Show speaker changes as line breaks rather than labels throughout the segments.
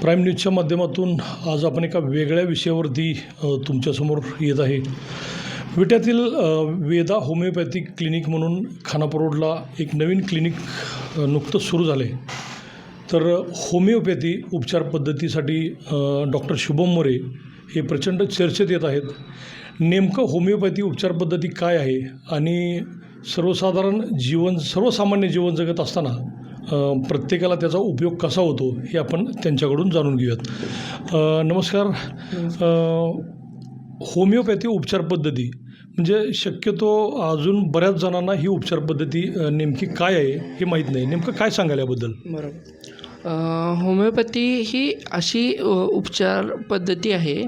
Prime न्यूजच्या माध्यमातून आज आपण एका वेगळ्या विषयावरती तुमच्यासमोर येत आहे. विट्यातील वेदा होमिओपॅथिक क्लिनिक म्हणून खानापूर रोडला एक नवीन क्लिनिक नुकतंच सुरू झालं आहे तर होमिओपॅथी उपचार पद्धतीसाठी डॉक्टर शुभम मोरे हे प्रचंड चर्चेत येत आहेत. नेमकं होमिओपॅथी उपचार पद्धती काय आहे? आणि सर्वसाधारण जीवन सर्वसामान्य जीवन जगत असताना प्रत्येकाला त्याचा उपयोग कसा होतो हे आपण त्यांच्याकडून जाणून घेऊयात. नमस्कार. होमिओपॅथी उपचार पद्धती म्हणजे शक्यतो अजून बऱ्याच जणांना ही उपचार पद्धती नेमकी काय आहे हे माहीत नाही. नेमकं काय सांगाल याबद्दल?
बरोबर. होमिओपॅथी ही अशी उपचार पद्धती आहे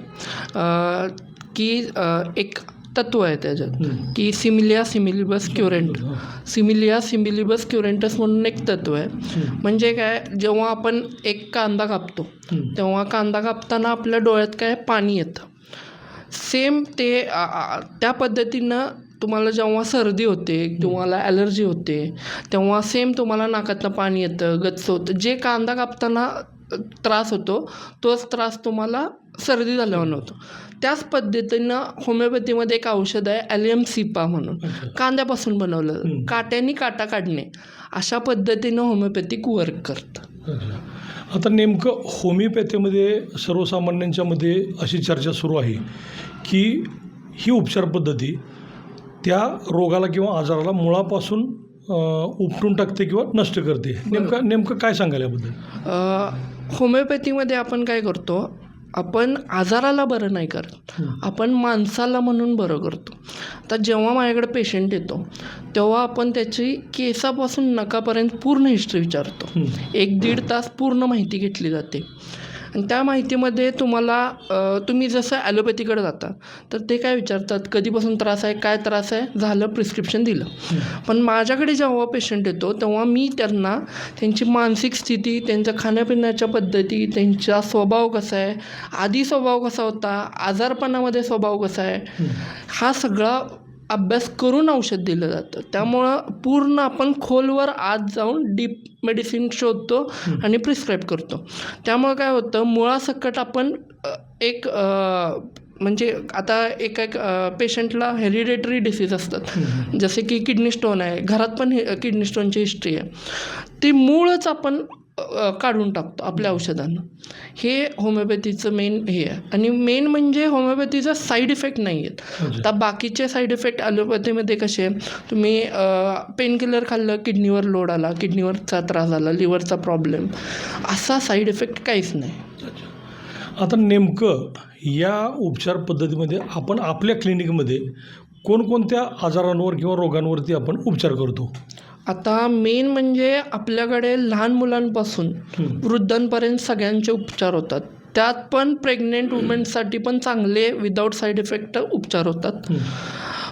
की एक तत्व आहे त्याच्यात.
हं.
की सिमिलिया सिमिलिबस क्युरेंट. सिमिलिया सिमिलिबस क्युरेंटस म्हणून एक तत्व आहे. म्हणजे काय जेव्हा आपण एक कांदा कापतो
हं.
तेव्हा कांदा कापताना आपल्या डोळ्यात काय पाणी येतं. सेम ते त्या पद्धतीनं तुम्हाला जेव्हा सर्दी होते तुम्हाला ॲलर्जी होते तेव्हा सेम तुम्हाला नाकातनं पाणी येतं गच्च होतं. जे कांदा कापताना त्रास होतो तोच त्रास तुम्हाला सर्दी झाल्यावर होतो. त्याच पद्धतीनं होमिओपॅथीमध्ये एक औषध आहे ॲलियम सिपा म्हणून. कांद्यापासून बनवलं. काट्यानी काटा काढणे. अशा पद्धतीनं होमिओपॅथिक वर्क करतं.
आता नेमकं होमिओपॅथीमध्ये सर्वसामान्यांच्यामध्ये अशी चर्चा सुरू आहे की ही उपचार पद्धती त्या रोगाला किंवा आजाराला मुळापासून उपटून टाकते किंवा नष्ट करते. नेमकं नेमकं काय सांगाल याबद्दल?
होमिओपॅथीमध्ये आपण काय करतो आपण आजाराला बरं नाही करत. आपण माणसाला म्हणून बरं करतो आता जेव्हा माझ्याकडे पेशंट येतो तेव्हा आपण त्याची केसापासून नकापर्यंत पूर्ण हिस्ट्री विचारतो. एक दीड तास पूर्ण माहिती घेतली जाते आणि त्या माहितीमध्ये तुम्हाला तुम्ही जसं ॲलोपॅथीकडे जाता तर ते काय विचारतात कधीपासून त्रास आहे काय त्रास आहे झालं प्रिस्क्रिप्शन दिलं. पण माझ्याकडे जेव्हा पेशंट येतो तेव्हा मी त्यांना त्यांची मानसिक स्थिती त्यांच्या खाण्यापिण्याच्या पद्धती त्यांचा स्वभाव कसा आहे आधी स्वभाव कसा होता आजारपणामध्ये स्वभाव कसा आहे हा सगळा अभ्यास करून औषध दिलं जातं. त्यामुळं पूर्ण आपण खोलवर आत जाऊन डीप मेडिसिन शोधतो आणि प्रिस्क्राईब करतो. त्यामुळं काय होतं मुळासकट आपण एक म्हणजे आता एका एक पेशंटला हेरिडेटरी डिसीज असतात. जसे की किडनी स्टोन आहे. घरात पण किडनी स्टोनची हिस्ट्री आहे. ती मूळच आपण काढून टाकतो आपल्या औषधानं. हे होमिओपॅथीचं मेन हे आहे. आणि मेन म्हणजे होमिओपॅथीचा साईड इफेक्ट नाही आहेत. आता बाकीचे साईड इफेक्ट ॲलोपॅथीमध्ये कसे तुम्ही पेनकिलर खाल्लं किडनीवर लोड आला किडनीवरचा त्रास झाला लिव्हरचा प्रॉब्लेम असा साईड इफेक्ट काहीच नाही.
आता नेमकं या उपचार पद्धतीमध्ये आपण आपल्या क्लिनिकमध्ये कोणकोणत्या आजारांवर किंवा रोगांवरती आपण उपचार करतो?
आता मेन म्हणजे आपल्याकडे लहान मुलांपासून वृद्धांपर्यंत सगळ्यांचे उपचार होतात. त्यात पण प्रेग्नेंट वुमेन्ससाठी पण चांगले विदाऊट साईड इफेक्ट उपचार होतात.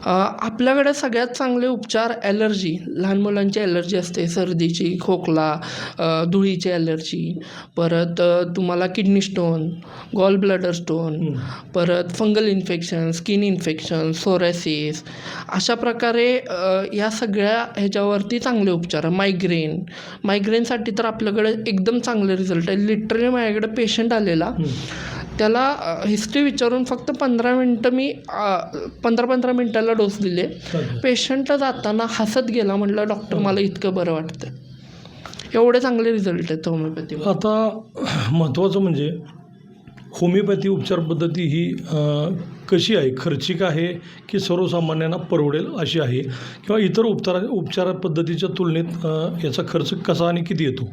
आपल्याकडे सगळ्यात चांगले उपचार ॲलर्जी लहान मुलांची ॲलर्जी असते सर्दीची खोकला धुळीची ॲलर्जी परत तुम्हाला kidney stone gall bladder stone परत fungal infection skin infection psoriasis अशा प्रकारे या सगळ्या ह्याच्यावरती चांगले उपचार मायग्रेन मायग्रेनसाठी तर आपल्याकडे एकदम चांगले रिझल्ट आहे. लिटरली माझ्याकडे पेशंट आलेला. त्याला हिस्ट्री विचारून फक्त पंधरा मिनटं मी पंधरा पंधरा मिनटाला डोस दिले. पेशंटला जाताना हसत गेला म्हटलं डॉक्टर मला इतकं बरं वाटतं एवढे चांगले रिझल्ट आहेत होमिओपॅथी
आता महत्त्वाचं म्हणजे होमिओपॅथी उपचार पद्धती ही कशी आहे? खर्चिक आहे की सर्वसामान्यांना परवडेल अशी आहे? किंवा इतर उपचार उपचार पद्धतीच्या तुलनेत याचा खर्च कसा आणि किती येतो?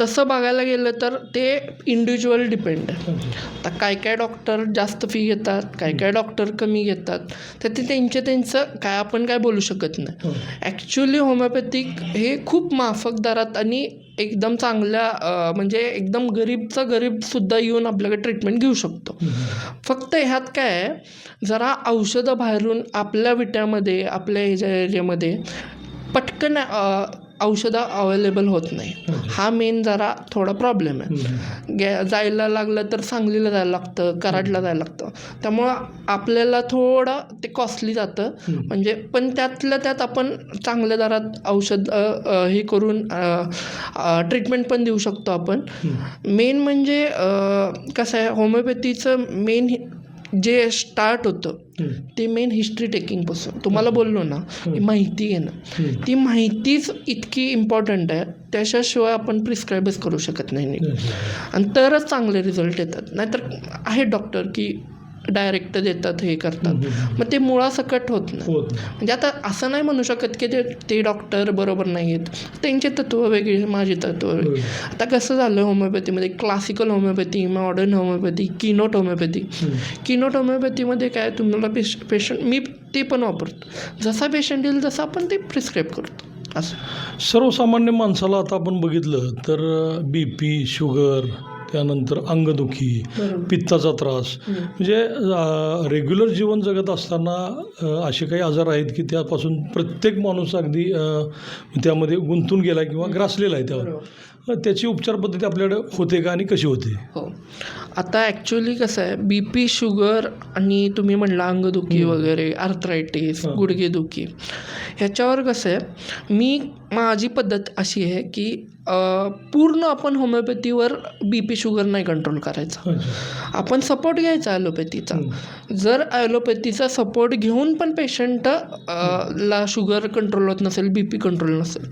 तसं बघायला गेलं तर ते इंडिव्हिज्युअल डिपेंड आहे आता काय काय डॉक्टर जास्त फी घेतात काय काय डॉक्टर कमी घेतात तर ते त्यांचे त्यांचं काय आपण काय बोलू शकत नाही. ॲक्च्युली होमिओपॅथिक हे खूप माफक दरात आणि एकदम चांगल्या म्हणजे एकदम गरीबचा गरीबसुद्धा येऊन आपल्याकडे ट्रीटमेंट घेऊ शकतो. फक्त ह्यात काय आहे जरा औषधं बाहेरून आपल्या विट्यामध्ये आपल्या ह्याच्या एरियामध्ये पटकन औषधं अवेलेबल होत नाही. हा मेन जरा थोडा प्रॉब्लेम आहे. गे जायला लागलं तर सांगलीला जायला लागतं कराडला जायला लागतं. त्यामुळं आपल्याला थोडं ते कॉस्टली जातं. म्हणजे पण त्यातल्या त्यात आपण चांगल्या दरात औषध हे करून ट्रीटमेंट पण देऊ शकतो आपण. मेन म्हणजे कसं आहे होमिओपॅथीचं मेन जे स्टार्ट होतं ते मेन हिस्ट्री टेकिंगपासून तुम्हाला बोललो ना माहिती घेणं ती माहितीच इतकी इम्पॉर्टंट आहे त्याच्याशिवाय आपण प्रिस्क्राईबच करू शकत नाही. आणि तरच चांगले रिझल्ट येतात. नाहीतर आहेत डॉक्टर की डायरेक्ट देतात हे करतात. मग ते मुळासकट होत नाही. म्हणजे आता असं नाही म्हणू शकत की ते ते डॉक्टर बरोबर नाही आहेत त्यांचे तत्व वेगळे माझे तत्व वेगळे. आता कसं झालं होमिओपॅथीमध्ये classical homeopathy modern homeopathy keynote homeopathy keynote होमिओपॅथीमध्ये काय तुम्हाला पेश पेशंट मी ते पण वापरतो. जसा पेशंट येईल तसं आपण ते प्रिस्क्राईब करतो. असं.
सर्वसामान्य माणसाला आता आपण बघितलं तर बी पी शुगर त्यानंतर अंगदुखी पित्ताचा त्रास. म्हणजे रेग्युलर जीवन जगत असताना असे काही आजार आहेत की त्यापासून प्रत्येक माणूस अगदी त्यामध्ये गुंतून गेला किंवा ग्रासलेला आहे त्यावर. त्याची उपचार पद्धती आपल्याकडे होते का आणि कशी होते?
हो. आता ॲक्च्युली कसं आहे बी पी शुगर आणि तुम्ही म्हणला अंगदुखी वगैरे आर्थरायटिस. गुडघेदुखी. ह्याच्यावर कसं आहे मी माझी पद्धत अशी आहे की पूर्ण आपण होमिओपॅथीवर बी पी शुगर नाही कंट्रोल करायचा. आपण सपोर्ट घ्यायचा ॲलोपॅथीचा जर ॲलोपॅथीचा सपोर्ट घेऊन पण पेशंट ला शुगर कंट्रोल होत नसेल बी पी कंट्रोल नसेल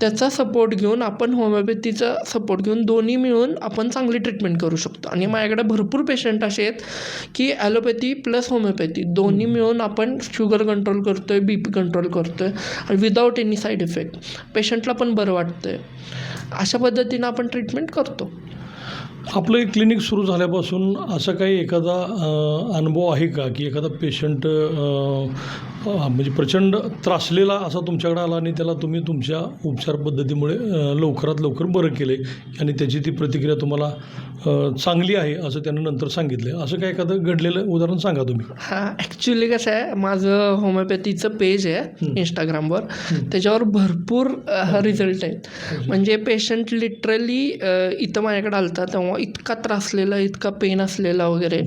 त्याचा सपोर्ट घेऊन आपण होमिओपॅथीचा सपोर्ट घेऊन दोन्ही मिळून आपण चांगली ट्रीटमेंट करू शकतो. आणि माझ्याकडे भरपूर पेशंट असे आहेत की ॲलोपॅथी प्लस होमिओपॅथी दोन्ही मिळून आपण शुगर कंट्रोल करतो आहे बी पी कंट्रोल करतो आहे आणि विदाऊट एनी साईड इफेक्ट पेशंटला पण बरं वाटतं आहे अशा पद्धतीनं आपण ट्रीटमेंट करतो.
आपलं एक क्लिनिक सुरू झाल्यापासून असा काही एखादा अनुभव आहे का? की एखादा पेशंट म्हणजे प्रचंड त्रासलेला असा तुमच्याकडे आला आणि त्याला तुम्ही तुमच्या उपचार पद्धतीमुळे लवकरात लवकर बरं केले आणि त्याची ती प्रतिक्रिया तुम्हाला चांगली आहे असं त्यानं नंतर सांगितलं. असं काय एखादं घडलेलं उदाहरण सांगा तुम्ही.
हा ॲक्च्युली कसं आहे माझं होमिओपॅथीचं पेज आहे इंस्टाग्रामवर त्याच्यावर भरपूर रिझल्ट आहेत. म्हणजे पेशंट लिटरली इथं माझ्याकडे आलता तेव्हा इतका त्रासलेला इतका पेन असलेला वगैरे.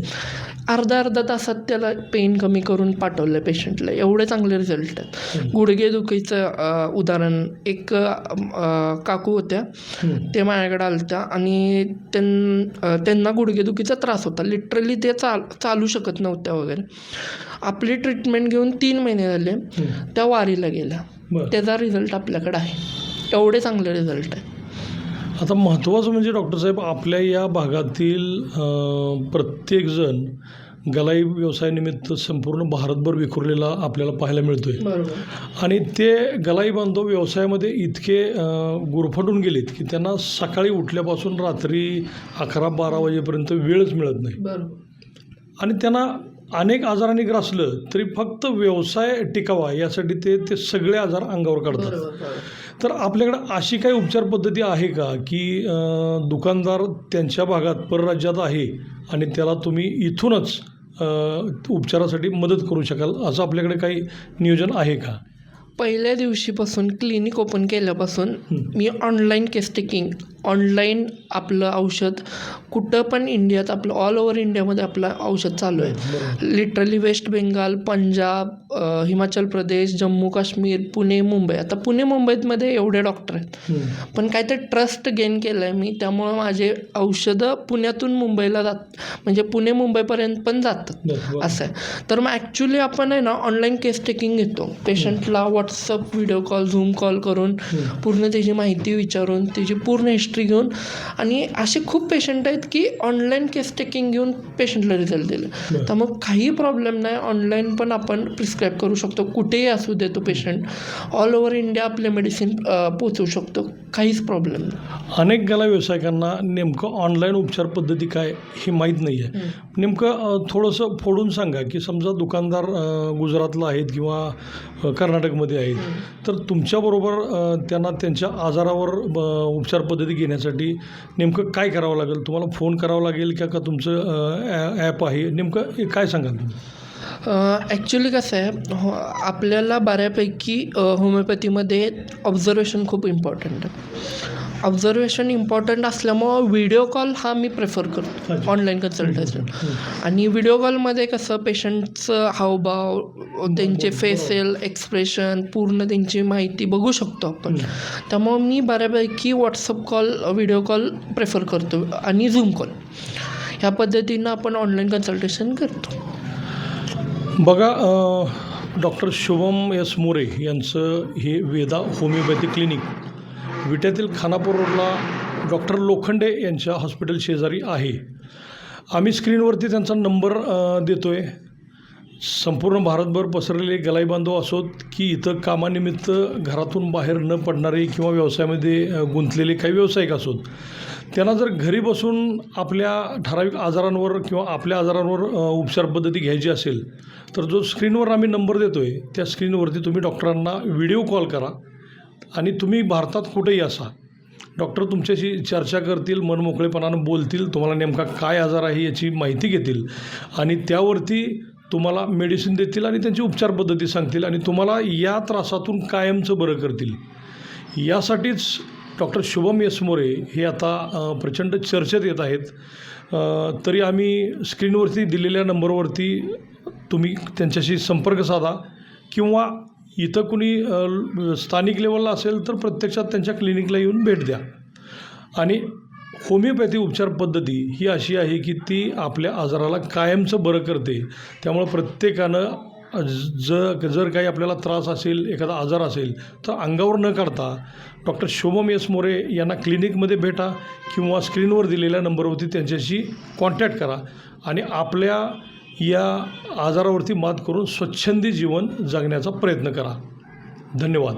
अर्धा अर्धा तासात त्याला पेन कमी करून पाठवलं पेशंटला एवढे चांगले रिझल्ट आहेत. गुडघेदुखीचं उदाहरण. एक काकू होत्या. ते माझ्याकडे आलत्या आणि त्यां त्यांना गुडघेदुखीचा त्रास होता. लिटरली ते चाल चालू शकत नव्हत्या वगैरे. आपली ट्रीटमेंट घेऊन तीन महिने झाले. त्या वारीला गेल्या. त्याचा रिझल्ट आपल्याकडे आहे. एवढे चांगले रिझल्ट आहे.
आता महत्त्वाचं म्हणजे डॉक्टर साहेब आपल्या या भागातील प्रत्येकजण गलाई व्यवसायानिमित्त संपूर्ण भारतभर विखुरलेला आपल्याला पाहायला मिळतोय.
बरोबर.
आणि ते गलाई बांधव व्यवसायामध्ये इतके गुरफटून गेलेत की त्यांना सकाळी उठल्यापासून रात्री अकरा बारा वाजेपर्यंत वेळच मिळत नाही. आणि त्यांना अनेक आजारांनी ग्रासलं तरी फक्त व्यवसाय टिकावा यासाठी ते ते सगळे आजार अंगावर काढतात. तर आपल्याकडे अशी काही उपचार पद्धती आहे का की दुकानदार त्यांच्या भागात परराज्यात आहे आणि त्याला तुम्ही इथूनच उपचारासाठी मदत करू शकाल असं आपल्याकडे काही नियोजन आहे का?
पहिल्या दिवशीपासून क्लिनिक ओपन केल्यापासून मी ऑनलाईन केस टेकिंग ऑनलाईन आपलं औषध कुठं पण इंडियात आपलं ऑल ओव्हर इंडियामध्ये आपलं औषध चालू आहे. लिटरली वेस्ट बेंगाल पंजाब हिमाचल प्रदेश जम्मू काश्मीर पुणे मुंबई आता पुणे मुंबईमध्ये एवढे डॉक्टर आहेत. पण काय ते ट्रस्ट गेन केलं आहे मी त्यामुळं माझे औषधं पुण्यातून मुंबईला जात म्हणजे पुणे मुंबईपर्यंत पण जातात. असं आहे. तर मग ॲक्च्युली आपण आहे ना ऑनलाईन केस टेकिंग घेतो. पेशंटला WhatsApp video call Zoom call करून पूर्ण त्याची माहिती विचारून त्याची पूर्ण हिस्ट्री हिस्ट्री घेऊन आणि असे खूप पेशंट आहेत की ऑनलाईन केस टेकिंग घेऊन पेशंटला रिझल्ट दिले
बरं.
त्यामुळे काही प्रॉब्लेम नाही ऑनलाईन पण आपण प्रिस्क्राईब करू शकतो. कुठेही असू दे तो पेशंट ऑल ओव्हर इंडिया आपले मेडिसिन पोचवू शकतो. काहीच प्रॉब्लेम नाही.
अनेक गला व्यावसायिकांना नेमकं ऑनलाईन उपचार पद्धती काय हे माहीत नाही आहे नेमकं थोडंसं फोडून सांगा की समजा दुकानदार गुजरातला आहेत किंवा कर्नाटकमध्ये आहेत. तर तुमच्याबरोबर त्यांना त्यांच्या आजारावर उपचार पद्धती घेण्यासाठी नेमकं काय करावं लागेल? तुम्हाला फोन करावा लागेल का का तुमचं ॲप आहे? नेमकं काय सांगाल तुम्ही?
ॲक्च्युली कसं आहे हो आपल्याला बऱ्यापैकी होमिओपॅथीमध्ये ऑब्झर्वेशन खूप इम्पॉर्टंट आहे. ऑब्झर्वेशन इम्पॉर्टंट असल्यामुळं व्हिडिओ कॉल हा मी प्रेफर करतो. ऑनलाईन कन्सल्टेशन आणि व्हिडिओ कॉलमध्ये कसं पेशंटचं हावभाव त्यांचे फेसेल एक्सप्रेशन पूर्ण त्यांची माहिती बघू शकतो आपण. त्यामुळं मी बऱ्यापैकी WhatsApp call video call prefer करतो आणि झूम कॉल ह्या पद्धतीनं आपण ऑनलाईन कन्सल्टेशन करतो.
बघा डॉक्टर शुभम एस मोरे यांचं हे वेदा होमिओपॅथी क्लिनिक विट्यातील खानापूर रोडला डॉक्टर लोखंडे यांच्या हॉस्पिटल शेजारी आहे. आम्ही स्क्रीनवरती त्यांचा नंबर देतो आहे संपूर्ण भारतभर पसरलेले गलाई बांधव असोत की इथं कामानिमित्त घरातून बाहेर न पडणारे किंवा व्यवसायामध्ये गुंतलेले काही व्यावसायिक असोत. त्यांना जर घरी बसून आपल्या ठराविक आजारांवर किंवा आपल्या आजारांवर उपचार पद्धती घ्यायची असेल तर जो स्क्रीनवर आम्ही नंबर देतो आहे त्या स्क्रीनवरती तुम्ही डॉक्टरांना व्हिडिओ कॉल करा. आणि तुम्ही भारतात कुठेही असा. डॉक्टर तुमच्याशी चर्चा करतील मनमोकळेपणानं बोलतील तुम्हाला नेमका काय आजार आहे याची माहिती घेतील आणि त्यावरती तुम्हाला मेडिसिन देतील आणि त्यांची उपचार पद्धती सांगतील आणि तुम्हाला या त्रासातून कायमचं बरं करतील. यासाठीच डॉक्टर शुभम यसमोरे हे आता प्रचंड चर्चेत येत आहेत. तरी आम्ही स्क्रीनवरती दिलेल्या नंबरवरती तुम्ही त्यांच्याशी संपर्क साधा किंवा इथं कुणी स्थानिक लेवलला असेल तर प्रत्यक्षात त्यांच्या क्लिनिकला येऊन भेट द्या. आणि होमिओपॅथी उपचार पद्धती ही अशी आहे की ती आपल्या आजाराला कायमचं बरं करते. त्यामुळं प्रत्येकानं ज जर काही आपल्याला त्रास असेल एखादा आजार असेल तर अंगावर न काढता डॉक्टर शोभम एस मोरे यांना क्लिनिकमध्ये भेटा किंवा स्क्रीनवर दिलेल्या नंबरवरती त्यांच्याशी कॉन्टॅक्ट करा. आणि आपल्या या आजारावरती मात करून स्वच्छंदी जीवन जगण्याचा प्रयत्न करा. धन्यवाद.